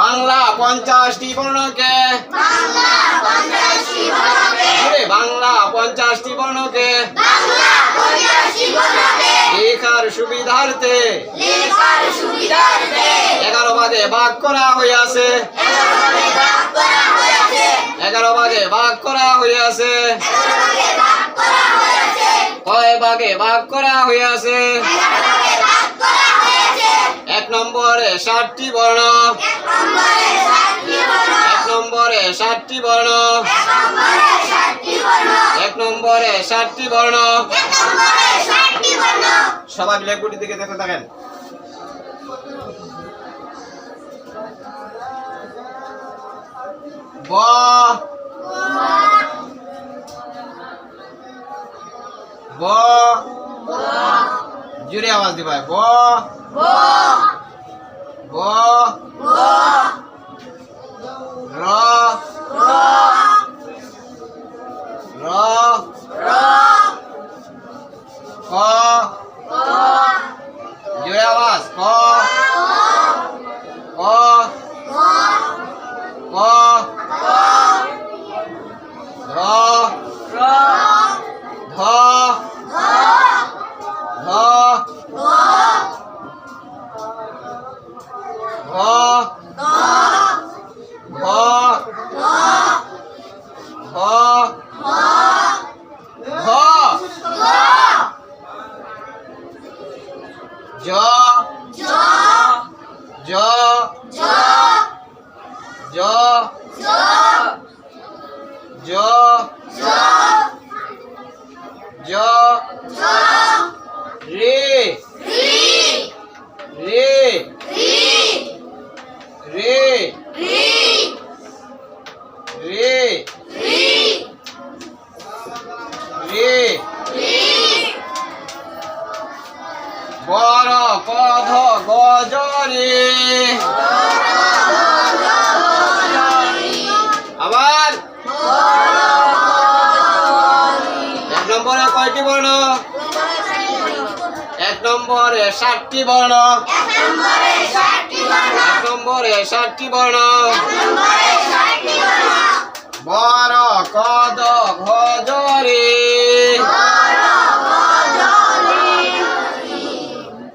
বাংলা পঞ্চাশটি বর্ণকে। বাংলা পঞ্চাশটি বর্ণকে। লেখার সুবিধার্থে। এগারো ভাগে ভাগ করা হইয়াছে। এগারো ভাগে ভাগ করা হইয়াছে। কয় ভাগে ভাগ করা হইয়াছে। এক নম্বরে ষাটটি বর্ণ। ষাটটি বর্ণ। এক নম্বরে ষাটটি বর্ণ। সবাই ব্ল্যাকবোর্ডের দিকে দেখতে থাকেন। ব। ব। জুড়ে আওয়াজ দিবাই ব। ব। র জ জ জ জ জ রে রে রে রে রে বড় কধ, গজরে। আবার। এক নম্বরে কয়টি বর্ণ। এক নম্বরে ষাটটি বর্ণ। এক নম্বরে ষাটটি বর্ণ।